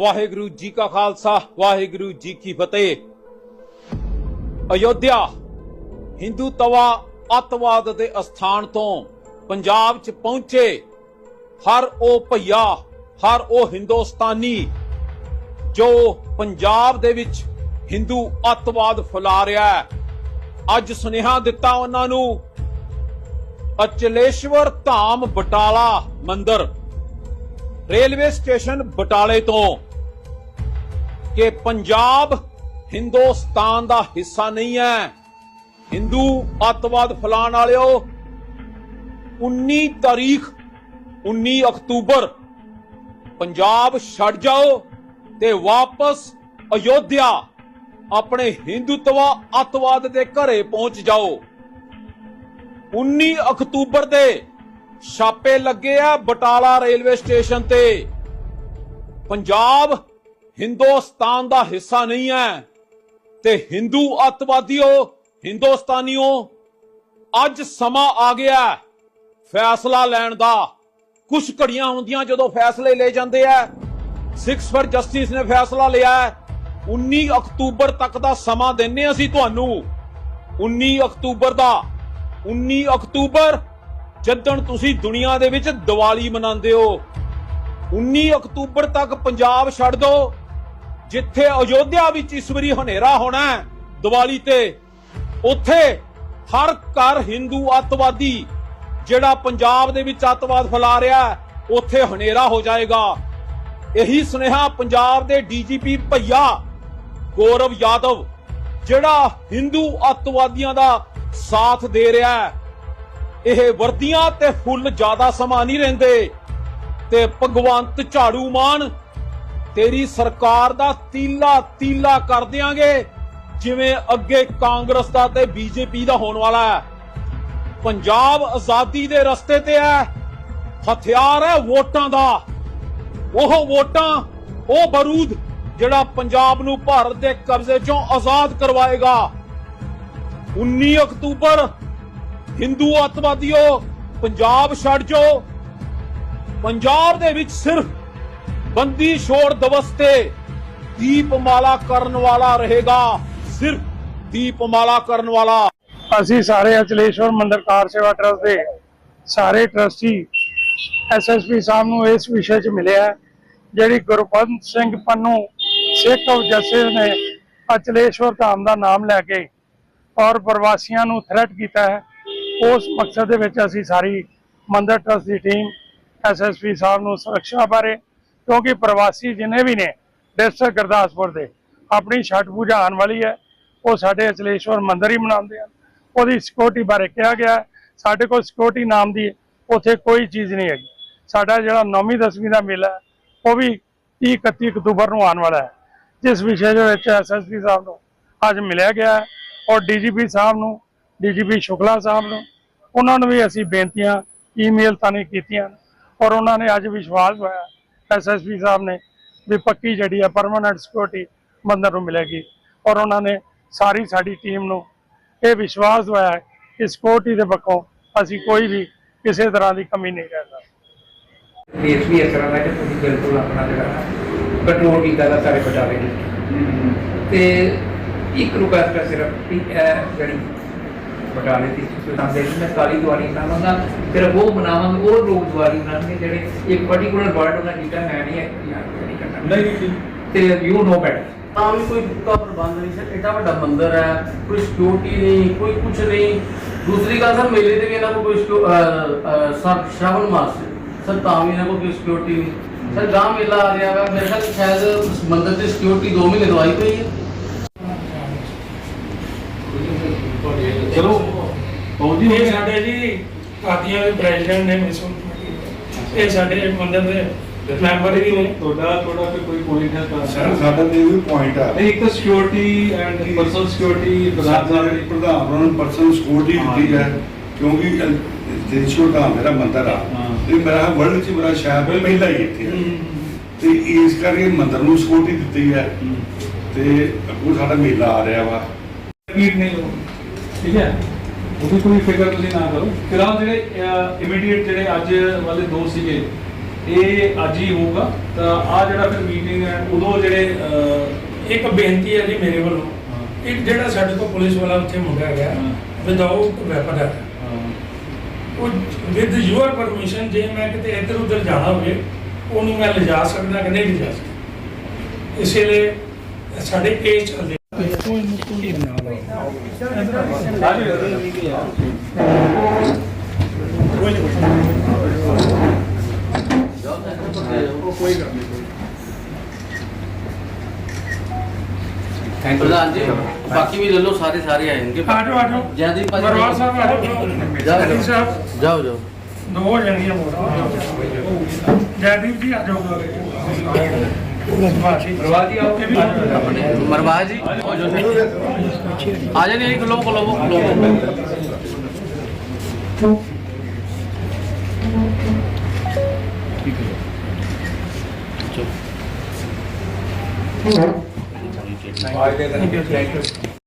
ਵਾਹਿਗੁਰੂ ਜੀ ਕਾ ਖਾਲਸਾ, ਵਾਹਿਗੁਰੂ ਜੀ ਕੀ ਫਤਿਹ। ਅਯੋਧਿਆ, ਹਿੰਦੂ ਤਵਾ ਅੱਤਵਾਦ ਦੇ ਅਸਥਾਨ ਤੋਂ ਪੰਜਾਬ 'ਚ ਪਹੁੰਚੇ। ਹਰ ਉਹ ਭਈਆ, ਹਰ ਉਹ ਹਿੰਦੁਸਤਾਨੀ, ਜੋ ਪੰਜਾਬ ਦੇ ਵਿੱਚ ਹਿੰਦੂ ਅੱਤਵਾਦ ਫੈਲਾ ਰਿਹਾ ਹੈ। ਅੱਜ ਸੁਨੇਹਾ ਦਿੱਤਾ ਉਹਨਾਂ ਨੂੰ, ਅਚਲੇਸ਼ਵਰ ਧਾਮ ਬਟਾਲਾ ਮੰਦਿਰ। ਰੇਲਵੇ ਸਟੇਸ਼ਨ ਬਟਾਲੇ ਤੋਂ ਕਿ ਪੰਜਾਬ ਹਿੰਦੁਸਤਾਨ ਦਾ ਹਿੱਸਾ ਨਹੀਂ ਹੈ। ਹਿੰਦੂ ਅੱਤਵਾਦ ਫੈਲਾਣ ਵਾਲਿਓ 19 ਤਾਰੀਖ 19 ਅਕਤੂਬਰ, ਪੰਜਾਬ ਛੱਡ ਜਾਓ ਤੇ ਵਾਪਸ ਅਯੋਧਿਆ, ਆਪਣੇ ਹਿੰਦੂਤਵਾ ਅੱਤਵਾਦ ਦੇ ਘਰੇ ਪਹੁੰਚ ਜਾਓ। 19 ਅਕਤੂਬਰ ਦੇ ਛਾਪੇ ਲੱਗੇ ਆ ਬਟਾਲਾ ਰੇਲਵੇ ਸਟੇਸ਼ਨ ਤੇ। ਪੰਜਾਬ ਹਿੰਦੁਸਤਾਨ ਦਾ ਹਿੱਸਾ ਨਹੀਂ ਹੈ। ਤੇ ਹਿੰਦੂ ਅੱਤਵਾਦੀਓ, ਹਿੰਦੁਸਤਾਨੀਓ, ਅੱਜ ਸਮਾਂ ਆ ਗਿਆ ਫੈਸਲਾ ਲੈਣ ਦਾ। ਕੁਝ ਘੜੀਆਂ ਹੁੰਦੀਆਂ ਜਦੋਂ ਫੈਸਲੇ ਲਏ ਜਾਂਦੇ ਆ। ਸਿਕਸ ਫਰ ਜਸਟਿਸ ਨੇ ਫੈਸਲਾ ਲਿਆ ਹੈ। 19 ਅਕਤੂਬਰ ਤੱਕ ਦਾ ਸਮਾਂ ਦਿੰਨੇ ਅਸੀਂ ਤੁਹਾਨੂੰ। 19 ਅਕਤੂਬਰ ਦਾ। 19 ਅਕਤੂਬਰ ਜਦਣ ਤੁਸੀਂ ਦੁਨੀਆ ਦੇ ਵਿੱਚ ਦੀਵਾਲੀ ਮਨਾਉਂਦੇ ਹੋ। 19 ਅਕਤੂਬਰ ਤੱਕ ਪੰਜਾਬ ਛੱਡ ਦਿਓ। ਜਿੱਥੇ ਅਯੋਧਿਆ ਵਿੱਚ ਇਸ ਵਾਰੀ ਹਨੇਰਾ ਹੋਣਾ ਹੈ, ਦੀਵਾਲੀ ਤੇ, ਉੱਥੇ ਹਰ ਘਰ ਹਿੰਦੂ ਅੱਤਵਾਦੀ, ਜਿਹੜਾ ਪੰਜਾਬ ਦੇ ਵਿੱਚ ਅੱਤਵਾਦ ਫੈਲਾ ਰਿਹਾ ਉੱਥੇ ਹਨੇਰਾ ਹੋ ਜਾਏਗਾ। ਇਹੀ ਸੁਨੇਹਾ ਪੰਜਾਬ ਦੇ ਡੀਜੀਪੀ ਭਈਆ ਗੌਰਵ ਯਾਦਵ, ਜਿਹੜਾ ਹਿੰਦੂ ਅੱਤਵਾਦੀਆਂ ਦਾ ਸਾਥ ਦੇ ਰਿਹਾ ਹੈ। ਇਹ ਵਰਦੀਆਂ ਤੇ ਫੁੱਲ ਜ਼ਿਆਦਾ ਸਮਾਂ ਨਹੀਂ ਰਹਿੰਦੇ ਤੇ ਭਗਵੰਤ ਝਾੜੂ ਮਾਨ ਤੇਰੀ ਸਰਕਾਰ ਦਾ ਤੀਲਾ ਤੀਲਾ ਕਰ ਦਿਆਂਗੇ। ਜਿਵੇਂ ਅੱਗੇ ਕਾਂਗਰਸ ਦਾ ਤੇ ਬੀਜੇਪੀ ਦਾ ਹੋਣ ਵਾਲਾ ਹੈ। ਪੰਜਾਬ ਆਜ਼ਾਦੀ ਦੇ ਰਸਤੇ ਤੇ ਹੈ। ਹਥਿਆਰ ਹੈ ਵੋਟਾਂ ਦਾ। ਉਹ ਵੋਟਾਂ, ਉਹ ਬਰੂਦ ਜਿਹੜਾ ਪੰਜਾਬ ਨੂੰ ਭਾਰਤ ਦੇ ਕਬਜ਼ੇ ਚੋਂ ਆਜ਼ਾਦ ਕਰਵਾਏਗਾ। 19 ਅਕਤੂਬਰ, ਹਿੰਦੂ ਅੱਤਵਾਦੀਓ, ਪੰਜਾਬ ਛੱਡ ਜਾਓ। ਪੰਜਾਬ ਦੇ ਵਿੱਚ ਸਿਰਫ ਬੰਦੀ ਛੋੜ ਦਿਵਸ ਤੇ ਦੀਪਮਾਲਾ ਕਰਨ ਵਾਲਾ ਰਹੇਗਾ ਸਿਰਫ ਦੀਪਮਾਲਾ ਕਰਨ ਵਾਲਾ। ਅਸੀਂ ਸਾਰੇ ਅਚਲੇਸ਼ਵਰ ਮੰਦਿਰ ਕਾਰ ਸੇਵਾ ਟਰਸਟ ਦੇ ਸਾਰੇ ਟਰਸਟੀ ਐਸਐਸਪੀ ਸਾਹਿਬ ਨੂੰ ਇਸ ਵਿਸ਼ੇ 'ਚ ਮਿਲਿਆ ਜਿਹੜੀ ਗੁਰਪੰਤ ਸਿੰਘ ਪੰਨੂ, ਸਿੱਖ ਆਫ ਜਸਟਿਸ ਨੇ ਅਚਲੇਸ਼ਵਰ ਧਾਮ ਦਾ ਨਾਮ ਲੈ ਕੇ ਔਰ ਪ੍ਰਵਾਸੀਆਂ ਨੂੰ ਥ੍ਰੈਟ ਕੀਤਾ ਹੈ, ਉਸ ਮਕਸਦ ਦੇ ਵਿੱਚ ਅਸੀਂ ਸਾਰੀ ਮੰਦਿਰ ਟਰਸਟ ਦੀ ਟੀਮ ਐਸਐਸਪੀ ਸਾਹਿਬ ਨੂੰ ਸੁਰੱਖਿਆ ਬਾਰੇ ਕਿਉਂਕਿ ਪ੍ਰਵਾਸੀ ਜਿੰਨੇ ਵੀ ਨੇ ਡਿਸਟ੍ਰਿਕਟ ਗੁਰਦਾਸਪੁਰ ਦੇ, ਆਪਣੀ ਛਠ ਪੂਜਾ ਆਉਣ ਵਾਲੀ ਹੈ। ਉਹ ਸਾਡੇ ਅਚਲੇਸ਼ਵਰ ਮੰਦਿਰ ਹੀ ਮਨਾਉਂਦੇ ਹਨ। ਉਹਦੀ ਸਿਕਿਉਰਿਟੀ ਬਾਰੇ ਕਿਹਾ ਗਿਆ ਹੈ। ਸਾਡੇ ਕੋਲ ਸਿਕਿਉਰਿਟੀ ਨਾਮ ਦੀ ਉੱਥੇ ਕੋਈ ਚੀਜ਼ ਨਹੀਂ ਹੈਗੀ। ਸਾਡਾ ਜਿਹੜਾ 9ਵੀਂ 10ਵੀਂ ਦਾ ਮੇਲਾ ਉਹ ਵੀ 30 31 ਅਕਤੂਬਰ ਨੂੰ ਆਉਣ ਵਾਲਾ ਹੈ। ਜਿਸ ਵਿਸ਼ੇ ਦੇ ਵਿੱਚ ਐਸਐਸਪੀ ਸਾਹਿਬ ਨੂੰ ਅੱਜ ਮਿਲਿਆ ਗਿਆ ਹੈ ਔਰ ਡੀਜੀਪੀ ਸਾਹਿਬ ਨੂੰ ਡੀਜੀਪੀ ਸ਼ੁਕਲਾ ਸਾਹਿਬ ਨੂੰ, ਉਹਨਾਂ ਨੂੰ ਵੀ ਅਸੀਂ ਬੇਨਤੀਆਂ, ਈਮੇਲ ਤਾਂ ਨਹੀਂ ਕੀਤੀਆਂ। ਔਰ ਉਹਨਾਂ ਨੇ ਅੱਜ ਵਿਸ਼ਵਾਸ ਹੋਇਆ ਐਸਐਸਪੀ ਸਾਹਿਬ ਨੇ ਵੀ ਪੱਕੀ ਜਿਹੜੀ ਹੈ ਪਰਮਾਨੈਂਟ ਸਿਕਿਉਰਿਟੀ ਮੰਦਰ ਨੂੰ ਮਿਲੇਗੀ। ਔਰ ਉਹਨਾਂ ਨੇ ਸਾਰੀ ਸਾਡੀ ਟੀਮ ਨੂੰ ਇਹ ਵਿਸ਼ਵਾਸ ਦਵਾਇਆ ਹੈ ਕਿ ਸਿਕਿਉਰਿਟੀ ਦੇ ਪੱਖੋਂ ਅਸੀਂ ਕੋਈ ਵੀ ਕਿਸੇ ਤਰ੍ਹਾਂ ਦੀ ਕਮੀ ਨਹੀਂ ਰਹਿ ਸਕਦੇ ਦੇਸ਼ ਵੀ ਇਸ ਤਰ੍ਹਾਂ ਦਾ ਕਿ ਤੁਸੀਂ ਬਿਲਕੁਲ ਆਪਣਾ ਜਿਹੜਾ ਕੰਟਰੋਲ ਕੀਤਾ ਦਾ ਸਾਰੇ ਬਚਾਵੇ ਤੇ ਇੱਕ ਰਿਕੁਐਸਟ ਹੈ ਸਿਰਫ ਕਿ ਇਹ ਜਿਹੜੀ ਬਟਾਲੇ ਦੀ ਸੰਦੇਸ਼ ਮੈਂ ਕਾਲੀ ਦੀਵਾਲੀ ਮਨਾਵਾਂਗਾ ਸਿਰਫ ਉਹ ਮਨਾਵਾਂਗੇ ਉਹ ਲੋਕ ਦੀਵਾਲੀ ਮਨਾਉਣਗੇ ਜਿਹੜੇ ਇੱਕ ਪਾਰਟਿਕੂਲਰ ਵਰਡ ਉਹਨਾਂ ਕੀਤਾ ਮੈਂ ਨਹੀਂ ਐਕਚੁਅਲੀ ਨਹੀਂ ਕਰਨਾ। ਨਹੀਂ ਤੇ ਯੂ ਨੋ ਬੈਟਰ ਤਾਂ ਵੀ ਕੋਈ ਪੁਖਤਾ ਪ੍ਰਬੰਧ ਨਹੀਂ ਸਰ ਐਡਾ ਵੱਡਾ ਮੰਦਿਰ ਹੈ ਕੋਈ ਸਿਕਿਉਰਿਟੀ ਨਹੀਂ ਕੋਈ ਕੁਝ ਨਹੀਂ। ਦੂਸਰੀ ਗੱਲ ਸਰ ਮੇਲੇ ਤੇ ਵੀ ਇਹਨਾਂ ਕੋਲ ਕੋਈ ਸਿਕਿਉ- ਅਹ, ਅਹ, ਸਰ ਸ਼ਰਵਣ ਮਾਸ ਸਰ ਤਾਂ ਵੀ ਇਹਨਾਂ ਕੋਲ ਕੋਈ ਸਿਕਿਉਰਿਟੀ ਨਹੀਂ। ਸਰ ਗਾਂ ਮੇਲਾ ਆ ਰਿਹਾ ਵਾ ਮੇਰੇ ਖਿਆਲ ਸ਼ਾਇਦ ਉਸ ਮੰਦਿਰ ਦੀ ਸਿਕਿਉਰਿਟੀ 2 ਮਹੀਨੇ ਦਵਾਈ ਪਈ ਹੈ। ਚਲੋ ਪਹੁੰਚੀ ਹੋ ਇਹ ਗਏ ਸਾਡੇ ਜੀ ਆਦੀਆਂ ਦੇ ਪ੍ਰੈਜ਼ੀਡੈਂਟ ਨੇ ਮਿਸੋਂ ਇਹ ਸਾਡੇ ਮੰਦਿਰ ਦੇ ਮੈਂਬਰ ਵੀ ਨੇ। ਤੁਹਾਡਾ ਤੁਹਾਡਾ ਫਿਰ ਕੋਈ ਪੁਆਇੰਟ ਹੈ ਤਾਂ? ਸਰ ਸਾਡਾ ਤੇ ਇਹ ਵੀ ਪੁਆਇੰਟ ਆ। ਨਹੀਂ ਇੱਕ ਤਾਂ ਸਿਕਿਉਰਿਟੀ ਐਂਡ ਪਰਸਨਲ ਸਿਕਿਉਰਿਟੀ ਪ੍ਰਧਾਨ ਸਾਹਿਬ ਪ੍ਰਧਾਨ ਉਹਨਾਂ ਨੂੰ ਪਰਸਨਲ ਸਕਿਉਰਟੀ ਦਿੱਤੀ ਹੈ ਕਿਉਂਕਿ ਦੇਸ਼ੋ ਦਾ ਮੇਰਾ ਮੰਦਰ ਆ। ਇਹ ਮੇਰਾ ਵਰਲਡ ਚ ਮੇਰਾ ਸ਼ਹਿਰ ਪਹਿਲਾ ਹੀ ਇੱਥੇ ਹੈ। ਤੇ ਇਸ ਕਰਕੇ ਮੰਦਰ ਨੂੰ ਸਕਿਉਰਟੀ ਦਿੱਤੀ ਹੈ। ਤੇ ਅੱਗੋਂ ਸਾਡਾ ਮੇਲਾ ਆ ਰਿਹਾ ਵਾ। ਰਿਪੀਟ ਨਹੀਂ ਠੀਕ ਹੈ? ਉਹਦੀ ਕੋਈ ਫਿਕਰ ਤੁਸੀਂ ਨਾ ਕਰੋ। ਫਿਲਹਾਲ ਜਿਹੜੇ ਇਮੀਡੀਏਟ ਜਿਹੜੇ ਅੱਜ ਵਾਲੇ ਦੋ ਸੀਗੇ ਇਹ ਅੱਜ ਹੀ ਹੋਊਗਾ। ਤਾਂ ਆ ਜਿਹੜਾ ਫਿਰ ਮੀਟਿੰਗ ਹੈ ਉਦੋਂ ਜਿਹੜੇ ਇੱਕ ਬੇਨਤੀ ਹੈ ਜੀ ਮੇਰੇ ਵੱਲੋਂ ਇੱਕ ਜਿਹੜਾ ਸਾਡੇ ਕੋਲ ਪੁਲਿਸ ਵਾਲਾ ਉੱਥੇ ਮੁੰਡਾ ਹੈਗਾ। ਵਿਦਆਊਟ ਵੈਪਨ ਹਾਂ, ਉਹ ਵਿਦ ਯੂਅਰ ਪਰਮਿਸ਼ਨ ਜੇ ਮੈਂ ਕਿਤੇ ਇੱਧਰ ਉੱਧਰ ਜਾਣਾ ਹੋਵੇ ਉਹਨੂੰ ਮੈਂ ਲਿਜਾ ਸਕਦਾ ਕਿ ਨਹੀਂ ਲਿਜਾ ਸਕਦਾ। ਇਸੇ ਲਈ ਸਾਡੇ ਕੇਸ ਚੱਲਦੇ ਪ੍ਰਧਾਨ ਜੀ ਬਾਕੀ ਵੀ ਲੈ ਲਓ ਸਾਰੇ ਸਾਰੇ ਆਏਗੇ ਆਟੋ ਆਟੋ ਜਿਆਦੀ ਭਾਜੀ ਮਰਵਾਲ ਸਾਹਿਬ ਆਟੋ ਜਾਓ। ਜਾਓ। ਸਾਹਿਬ। ਜਾਓ ਜਾਓ। ਦੋ ਹੋ ਜਾਣਗੀਆਂ ਮੋਟਾ ਜੈਦੀਪ ਜੀ ਆ ਜਾਓ। मरवा जी आ जाइए एक लोगों को लोगों को लोगों ठीक है। चलो। Thank you thank you